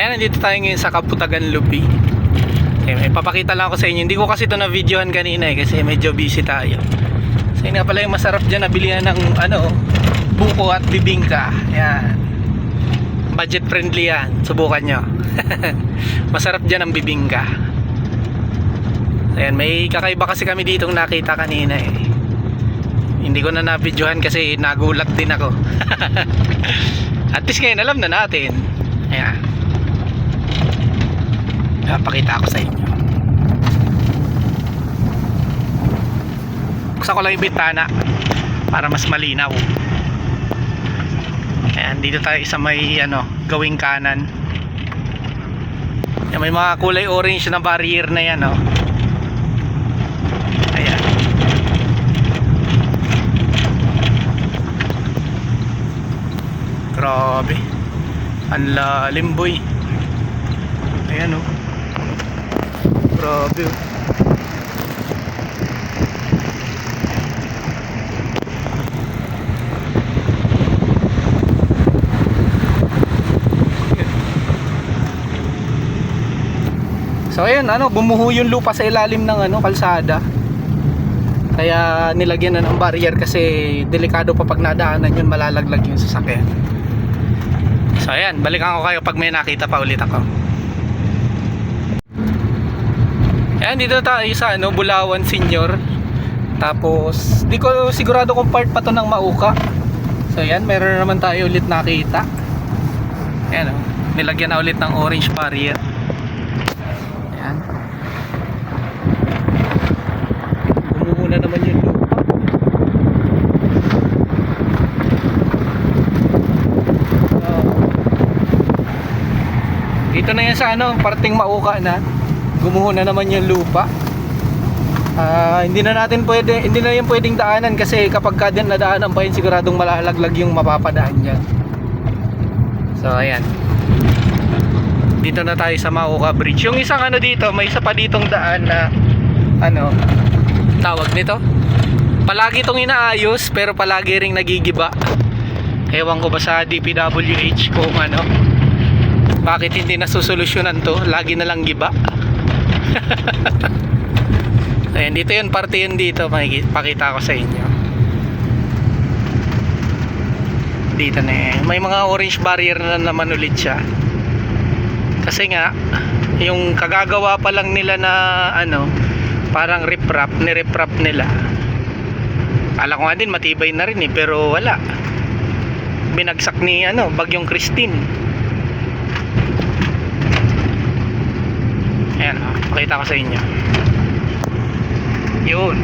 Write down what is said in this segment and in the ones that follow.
Ayan, nandito tayo ngayon sa Kaputagan Lupi. Okay, may papakita lang ako sa inyo. Hindi ko kasi ito na videohan kanina eh, kasi medyo busy tayo. So yun nga pala yung masarap dyan, nabilihan ng ano, buko at bibingka. Ayan. Budget friendly yan. Subukan nyo. masarap dyan ang bibingka. Ayan, may kakaiba kasi kami ditong nakita kanina eh. Hindi ko na na-videohan kasi nagulat din ako. At least ngayon alam na natin. Ayan. Papakita ako sa inyo. Buksan ko lang yung bintana para mas malinaw. Ayan, dito tayo sa may ano, gawing kanan. Ayan, may mga kulay orange na barrier na yan, oh. Ayan. Grabe. Ang lalim, boy. Ayan, oh. Grabe. So ayun, ano, bumuho yung lupa sa ilalim ng ano, kalsada. Kaya nilagyan na ng barrier kasi delikado pa pag nadaanan yun, malalaglag yung sasakyan. So ayan, balikan ko kayo pag may nakita pa ulit ako. Ayan, dito tayo sa ano, Bulawan Senior. Tapos, di ko sigurado kung part pa to ng Mauka. So ayan, meron na naman tayo ulit nakita. Ayan, oh, nilagyan na ulit ng orange barrier. Ayan. Gumuho na naman yung lupa. Oo. Dito na yan sa ano, parting mauka na. Gumuho na naman yung lupa. Ah, hindi na natin pwede, hindi na yan pwedeng daanan kasi kapag ka din nadaanan pa yun siguradong malalaglag yung mapapadaan dyan. So ayan. Dito na tayo sa Mauka Bridge. Yung isang ano dito, may isa pa ditong daan na ano, tawag nito. Palagi itong inaayos pero palagi ring nagigiba. Ewan ko ba sa DPWH kung ano, bakit hindi nasusolusyonan to? Lagi na lang giba. Ayan, dito yun, parte yun dito. Pakita ko sa inyo. Dito na eh. May mga orange barrier na naman ulit siya. Kasi nga, yung kagagawa pa lang nila na ano, parang riprap, ni-riprap nila. Kala ko nga din matibay na rin eh, pero wala. Binagsak ni ano, Bagyong Christine. Ayan, oh, pakita ko sa inyo. Yun.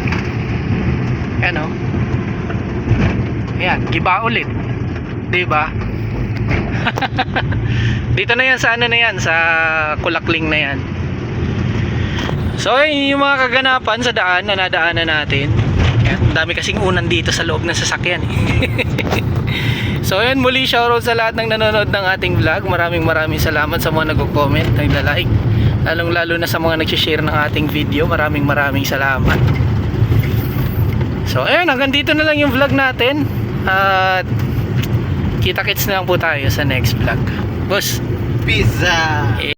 Ayan oh. Ayan, giba ulit. 'Di ba? Dito na yan sa ano na yan, sa kulakling na yan. So, ayun yung mga kaganapan sa daan na nadaanan natin. Ayan, dami kasing unan dito sa loob ng sasakyan. eh. so, ayun muli shoutout sa lahat ng nanonood ng ating vlog. Maraming maraming salamat sa mga nagko-comment, nagla-like. Lalong lalo na sa mga nag-share ng ating video. Maraming maraming salamat. So, ayun, hanggang dito na lang yung vlog natin. At kita-kits na lang po tayo sa next vlog. Boss, Pizza! eh,